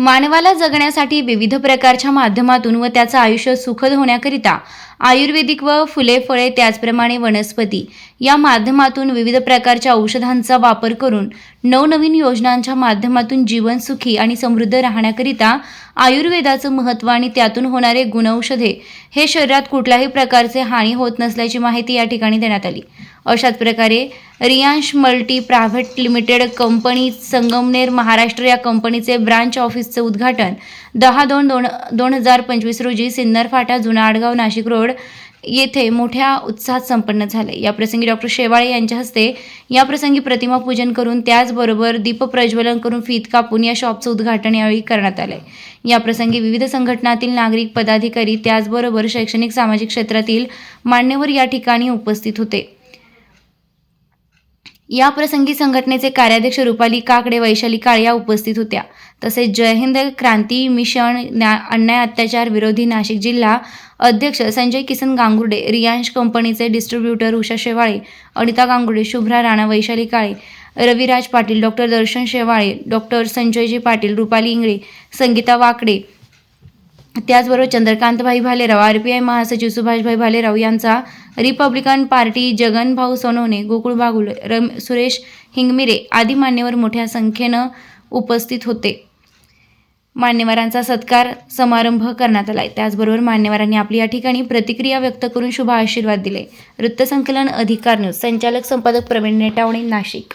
मानवाला जगण्यासाठी विविध प्रकारच्या माध्यमातून व त्याचं आयुष्य सुखद होण्याकरिता आयुर्वेदिक व फुले फळे त्याचप्रमाणे वनस्पती या माध्यमातून विविध प्रकारच्या औषधांचा वापर करून नवनवीन योजनांच्या माध्यमातून जीवन सुखी आणि समृद्ध राहण्याकरिता आयुर्वेदाचं महत्त्व आणि त्यातून होणारे गुणौषधे हे शरीरात कुठल्याही प्रकारचे हानी होत नसल्याची माहिती या ठिकाणी देण्यात आली. अशाच प्रकारे Riyansh multi private limited company Sangamner Maharashtra या कंपनीचे ब्रांच ऑफिसचं उद्घाटन दहा दोन दोन दोन हजार पंचवीस रोजी सिन्नर फाटा जुना आडगाव नाशिक रोड येथे मोठ्या उत्साहात संपन्न झाले. या प्रसंगी डॉक्टर शेवाळे यांच्या हस्ते या प्रसंगी प्रतिमा पूजन करून त्याचबरोबर दीपप्रज्वलन करून फीत कापून या शॉपचं उद्घाटन यावेळी करण्यात आले. या प्रसंगी विविध संघटनातील नागरिक पदाधिकारी त्याचबरोबर शैक्षणिक सामाजिक क्षेत्रातील मान्यवर या ठिकाणी उपस्थित होते. या प्रसंगी संघटनेचे कार्याध्यक्ष रुपाली काकडे वैशाली काळे या उपस्थित होत्या. तसेच जय हिंद क्रांती मिशन न्या अन्याय अत्याचार विरोधी नाशिक जिल्हा अध्यक्ष संजय किसन गांगुर्डे रियांश कंपनीचे distributor Usha Shewale Anita Gangurde Shubhra Rana Vaishali Kale Raviraj Patil doctor Darshan Shewale doctor Sanjayji Patil Rupali Ingale Sangita Wakade त्याचबरोबर Chandrakantbhai Bhalerao R P I महासचिव सुभाषभाई भालेराव यांचा रिपब्लिकन पार्टी जगनभाऊ सोनवणे गोकुळ बागुल रम सुरेश हिंगमिरे आदी मान्यवर मोठ्या संख्येनं उपस्थित होते. मान्यवरांचा सत्कार समारंभ करण्यात आलाय. त्याचबरोबर मान्यवरांनी आपली या ठिकाणी प्रतिक्रिया व्यक्त करून शुभ आशीर्वाद दिले. वृत्तसंकलन अधिकार न्यूज. संचालक संपादक प्रवीण नेटावणे नाशिक.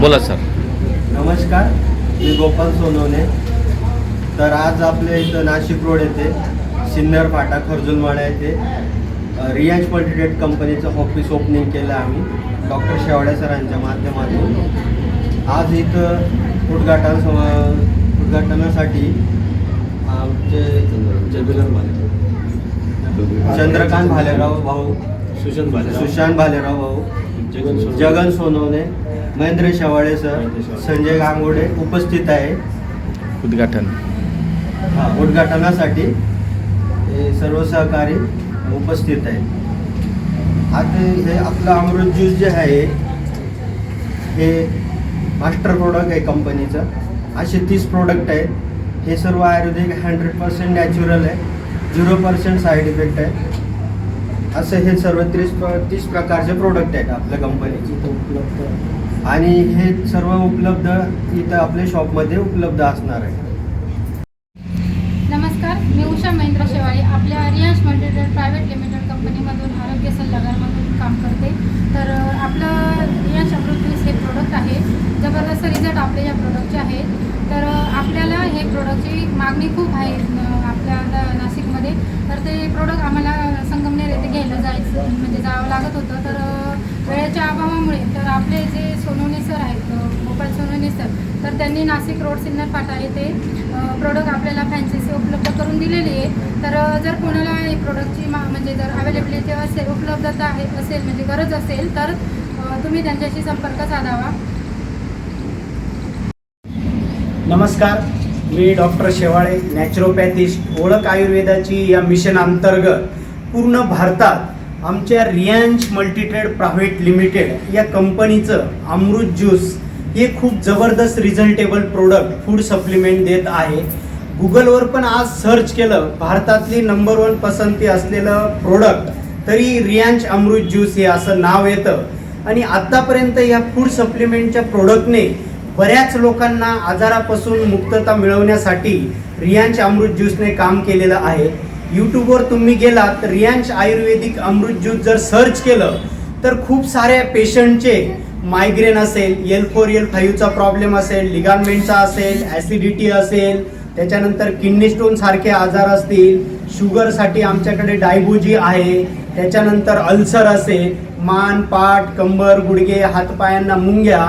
बोला सर. नमस्कार. मी गोपाल सोनवणे. तर आज आपल्या इथं नाशिक रोड येथे सिन्नर फाटा खर्जुलमाळा येथे अ, रियांश मल्टीटेड कंपनीचं ऑफिस ओपनिंग केलं आम्ही. डॉक्टर शेवाडे सरांच्या माध्यमातून. आज इथं उद्घाटन सम- उद्घाटनासाठी आमचे चंद्रकांत भालेराव भाऊ सुशांत भालेराव. सुशांत भालेराव भाऊ जगन सोनवणे. महेंद्र शेवाळे सर संजय गांगोडे उपस्थित आहे. उद्घाटन. उद्घाटनासाठी हे सर्व सहकारी उपस्थित आहे आता हे आपलं अमृत ज्यूस जे आहे हे मास्टर प्रोडक्ट आहे कंपनीचं असे तीस प्रोडक्ट आहेत. हे सर्व आयुर्वेदिक हंड्रेड पर्सेंट नॅचरल आहे. झिरो पर्सेंट साईड इफेक्ट आहे. असं हे सर्व तीस तीस प्रकारचे प्रोडक्ट आहेत आपल्या कंपनीचे उपलब्ध आणि हे सर्व उपलब्ध इथं आपल्या शॉपमध्ये उपलब्ध असणार आहे. नमस्कार मी उषा महेंद्र शेवाळे आपल्या रियांश मल्टीटेड प्रायव्हेट लिमिटेड कंपनीमधून आरोग्य सल्लागारमधून काम करते. तर आपलं रियांश अमृत हे प्रोडक्ट आहे. जबरदस्त रिझल्ट आपले या प्रोडक्टचे आहेत तर आपल्याला हे प्रोडक्टची मागणी खूप आहे आपल्या नाशिकमध्ये. तर ते प्रोडक्ट आम्हाला संगमनेर येथे घ्यायला जायचं म्हणजे जावं लागत होतं. तर वेळेच्या अभावामुळे तर आपले जे सोनवणे सर आहेत अ, गोपाळ सोनवणे सर तर त्यांनी नाशिक रोड सिन्नर फाटा येथे प्रोडक्ट आपल्याला फॅन्सीचे उपलब्ध करून दिलेली आहे तर जर कोणाला हे प्रोडक्टची मा म्हणजे जर अवेलेबिलिटी असेल उपलब्धता आहे असेल म्हणजे गरज असेल तर तुम्ही त्यांच्याशी संपर्क साधावा. नमस्कार मी डॉक्टर शेवाळे नॅचरोपॅथिस्ट ओळख आयुर्वेदाची या मिशन अंतर्गत पूर्ण भारतात आमच्या रियांश मल्टीट्रेड प्रायव्हेट लिमिटेड या कंपनीचं अमृत ज्यूस हे खूप जबरदस्त रिझल्टेबल प्रोडक्ट फूड सप्लिमेंट देत आहे. गुगलवर पण आज सर्च केलं भारतातली नंबर वन पसंती असलेलं प्रोडक्ट तरी रियांश अमृत ज्यूस हे असं नाव येतं. आणि आत्तापर्यंत या फूड सप्लिमेंटच्या प्रोडक्टने बऱ्याच लोकांना आजारापासून मुक्तता मिळवण्यासाठी रियांश अमृत ज्यूसने काम केलेलं आहे. यूट्यूबवर तुम्ही गेलात रियांश आयुर्वेदिक अमृत ज्यूस जर सर्च केलं तर खूप साऱ्या पेशंटचे मायग्रेन असेल एल फोर एल फाईव्हचा प्रॉब्लेम असेल लिगामेंटचा असेल ॲसिडिटी असेल त्याच्यानंतर किडनी स्टोन सारखे आजार असतील शुगरसाठी आमच्याकडे डायबोजी आहे त्याच्यानंतर अल्सर असेल मान पाठ कंबर गुडघे हातपायांना मुंग्या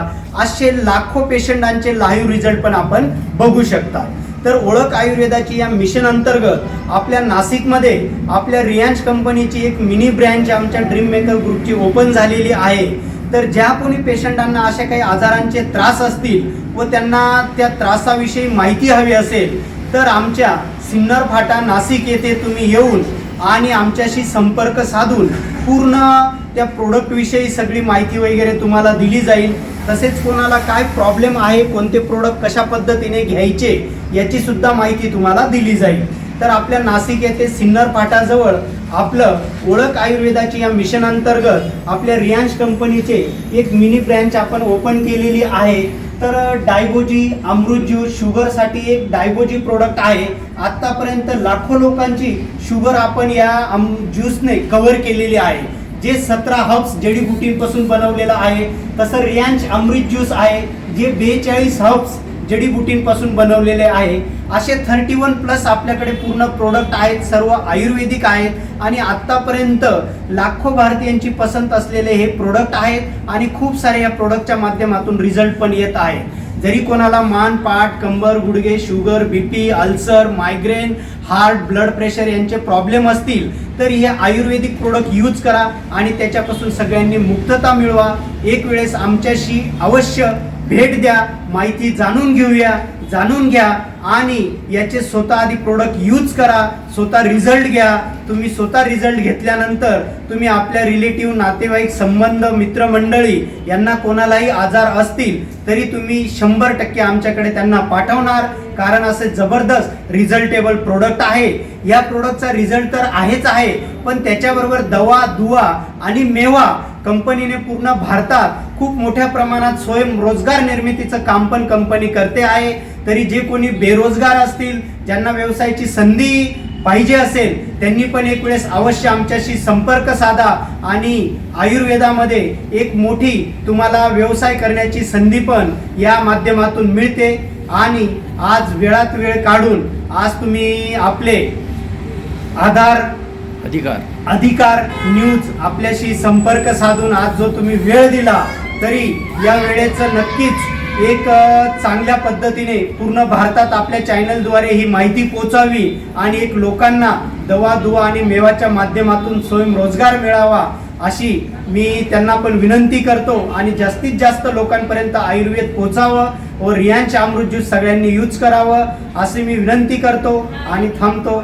असे लाखो पेशंटांचे लाईव्ह रिझल्ट पण आपण बघू शकता. तर ओळख आयुर्वेदाची या मिशन अंतर्गत आपल्या नाशिकमध्ये आपल्या रियांश कंपनीची एक मिनी ब्रँच आमच्या ड्रीम मेकर ग्रुपची ओपन झालेली आहे. तर ज्या कोणी पेशंटांना अशा काही आजारांचे त्रास असतील व त्यांना त्या त्रासाविषयी माहिती हवी असेल तर आमच्या सिन्नर फाटा नाशिक येथे तुम्ही येऊन आणि आमच्याशी संपर्क साधून पूर्ण त्या प्रोडक्टविषयी सगळी माहिती वगैरे तुम्हाला दिली जाईल. तसेच कोणाला काय प्रॉब्लेम आहे कोणते प्रोडक्ट कशा पद्धतीने घ्यायचे याची सुद्धा माहिती तुम्हाला दिली जाईल. तर आपल्या नाशिक येथे सिन्नर फाटाजवळ आपलं ओळख आयुर्वेदाची या मिशन अंतर्गत आपल्या रियांश कंपनीचे एक मिनी ब्रँच आपण ओपन केलेली आहे. तर डायबोजी अमृत ज्यूस शुगरसाठी एक डायबोजी प्रोडक्ट आहे. आत्तापर्यंत लाखो लोकांची शुगर आपण या अम ज्यूसने कव्हर केलेली आहे. जे सतरा हब्स जडीबुटींपासून बनवलेलं आहे. तसं रियांश अमृत ज्यूस आहे. जे बेचाळीस हब्स जडीबुटींपासून बनवलेले आहे. असे थर्टी वन प्लस आपल्याकडे पूर्ण प्रोडक्ट आहेत सर्व आयुर्वेदिक आहेत आणि आत्तापर्यंत लाखो भारतीयांची पसंत असलेले हे प्रोडक्ट आहेत आणि खूप सारे या प्रोडक्टच्या माध्यमातून रिझल्ट पण येत आहे. जरी कोणाला मान पाठ कंबर गुडघे sugar BP ulcer migraine heart blood pressure यांचे प्रॉब्लेम असतील तर हे आयुर्वेदिक प्रोडक्ट यूज करा आणि त्याच्यापासून सगळ्यांनी मुक्तता मिळवा. एक वेळेस आमच्याशी अवश्य भेट द्या माहिती जाणून घेऊया जाणून घ्या आणि याचे स्वतः आधी प्रोडक्ट यूज करा स्वतः रिझल्ट घ्या. तुम्ही स्वतः रिझल्ट घेतल्यानंतर तुम्ही आपल्या रिलेटिव्ह नातेवाईक संबंध मित्रमंडळी यांना कोणालाही आजार असतील तरी तुम्ही शंभर टक्के आमच्याकडे त्यांना पाठवणार. कारण असे जबरदस्त रिझल्टेबल प्रोडक्ट आहे. या प्रोडक्टचा रिझल्ट तर आहेच आहे पण त्याच्याबरोबर दवा दुवा आणि मेवा कंपनीने पूर्ण भारतात खूप मोठ्या प्रमाणात स्वयंरोजगार निर्मितीचं काम पण कंपनी करते आहे. तरी जे कोणी बेरोजगार असतील ज्यांना व्यवसायाची संधी पाहिजे असेल त्यांनी पण एक वेळेस अवश्य आमच्याशी संपर्क साधा आणि आयुर्वेदामध्ये एक मोठी तुम्हाला व्यवसाय करण्याची संधी पण या माध्यमातून मिळते. आणि आज वेळात वेळ काढून आज तुम्ही आपले आधार अधिकार. अधिकार न्यूज आपल्याशी संपर्क साधून आज जो तुम्ही वेळ दिला तरी या वेळेचं नक्कीच एक चांगल्या पद्धतीने पूर्ण भारतात आपल्या चॅनलद्वारे ही माहिती पोचावी आणि एक लोकांना दवा दुवा आणि मेवाच्या माध्यमातून स्वयंरोजगार मिळावा अशी मी त्यांना पण विनंती करतो आणि जास्तीत जास्त लोकांपर्यंत आयुर्वेद पोचावं व रियांचे अमृत ज्यूस सगळ्यांनी यूज करावं असे मी विनंती करतो आणि थांबतो.